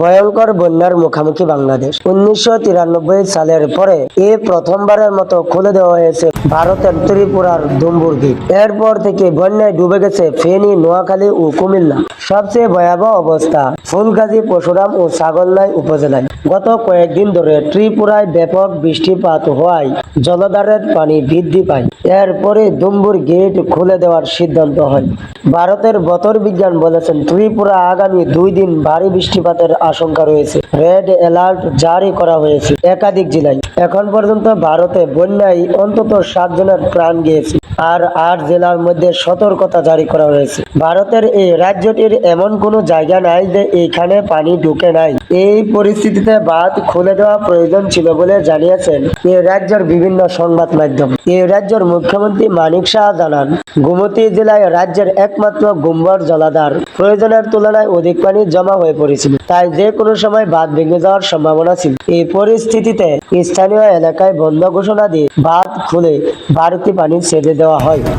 ভয়ঙ্কর বন্যার মুখোমুখি বাংলাদেশ। উনিশশো তিরানব্বই সালের পরে এ প্রথমবারের মতো খুলে দেওয়া হয়েছে ভারতের ত্রিপুরার দুম্বুর দ্বীপ। এরপর থেকে বন্যায় ডুবে গেছে ফেনী, নোয়াখালী ও কুমিল্লা। সবচেয়ে ভয়াবহ অবস্থা ফুলগাজী, পরশুরাম ও ছাগলনাই উপজেলায়। গত কয়েকদিন ধরে ত্রিপুরায় ব্যাপক বৃষ্টিপাত হওয়ায় জলধারের পানি বৃদ্ধি পায়। এরপরে দুম্বুর গেট খুলে দেওয়ার সিদ্ধান্ত হয়। ভারতের বতর বিজ্ঞান বলেছেন, ত্রিপুরা আগামী দুই দিন ভারী বৃষ্টিপাতের আশঙ্কা রয়েছে। রেড অ্যালার্ট জারি করা হয়েছে একাধিক জেলায়। এখন পর্যন্ত ভারতে বন্যায় অন্তত সাত জনের প্রাণ গিয়েছে। আর আট জেলার মধ্যে সতর্কতা জারি করা হয়েছে। ভারতের এই রাজ্যটির এমন কোনো জায়গা নাই যে এইখানে পানি ঢুকে নাই। এই পরিস্থিতিতে বাঁধ খুলে দেওয়া প্রয়োজন ছিল বলে জানিয়েছেন এই রাজ্যের বিভিন্ন সংবাদ মাধ্যম। এই রাজ্যের মুখ্যমন্ত্রী মানিক শাহ জানান, গোমতী জেলায় রাজ্যের একমাত্র গুম্বর জলাধার। প্রয়োজনের তুলনায় অধিক পানি জমা হয়ে পড়েছিল, তাই যে কোনো সময় বাঁধ ভেঙে যাওয়ার সম্ভাবনা ছিল। এই পরিস্থিতিতে স্থানীয় এলাকায় বন্ধ ঘোষণা দিয়ে বাঁধ খুলে বাড়তি পানি ছেড়ে দেওয়া হয়।